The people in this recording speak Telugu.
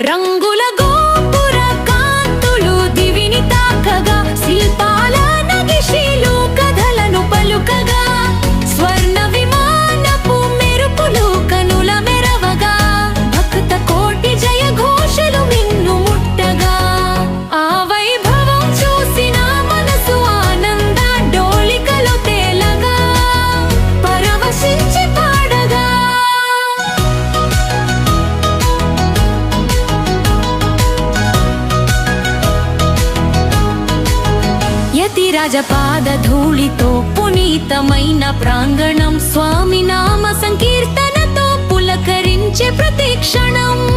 रंगुल రాజపాద ధూళితో పునీతమైన ప్రాంగణం స్వామి నామ సంకీర్తనతో పులకరించే ప్రతి క్షణం.